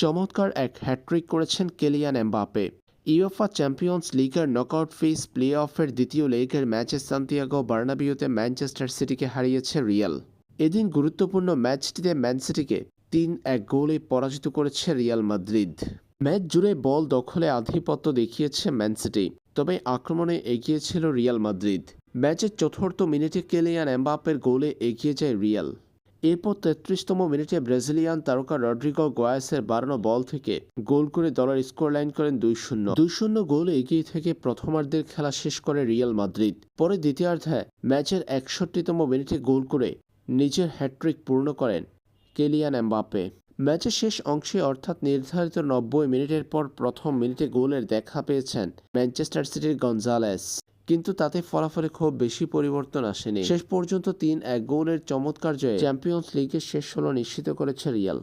চমৎকার এক হ্যাট্রিক করেছেন কেলিয়ান এমবাপে ইউএফা চ্যাম্পিয়ন্স লিগের নকআউট ফেজ প্লে অফের দ্বিতীয় লেগের ম্যাচে সান্তিয়াগো বার্নাবিওতে ম্যানচেস্টার সিটিকে হারিয়েছে রিয়াল। এদিন গুরুত্বপূর্ণ ম্যাচটিতে ম্যান সিটিকে তিন এক গোলে পরাজিত করেছে রিয়াল মাদ্রিদ। ম্যাচ জুড়ে বল দখলে আধিপত্য দেখিয়েছে ম্যান সিটি, তবে আক্রমণে এগিয়ে ছিল রিয়াল মাদ্রিদ। ম্যাচের চতুর্থ মিনিটে কেলিয়ান এমবাপের গোলে এগিয়ে যায় রিয়াল। এরপর তেত্রিশতম মিনিটে ব্রাজিলিয়ান তারকা রড্রিগো গোয়াসের বাড়ানো বল থেকে গোল করে দলের স্কোর লাইন করেন দুই শূন্য। দুই শূন্য গোল এগিয়ে থেকে প্রথমার্ধের খেলা শেষ করে রিয়াল মাদ্রিদ। পরে দ্বিতীয়ার্ধে ম্যাচের একষট্টিতম মিনিটে গোল করে নিজের হ্যাট্রিক পূর্ণ করেন কেলিয়ান এমবাপে ম্যাচের শেষ অংশে অর্থাৎ নির্ধারিত নব্বই মিনিটের পর প্রথম মিনিটে গোলের দেখা পেয়েছেন ম্যানচেস্টার সিটির গঞ্জালেস কিন্তু তাতে ফলাফলে খুব বেশি পরিবর্তন আসেনি। শেষ পর্যন্ত তিন এক গোলের চমৎকার জয়ে চ্যাম্পিয়ন্স লিগের শেষ ষোলো নিশ্চিত করেছে রিয়াল।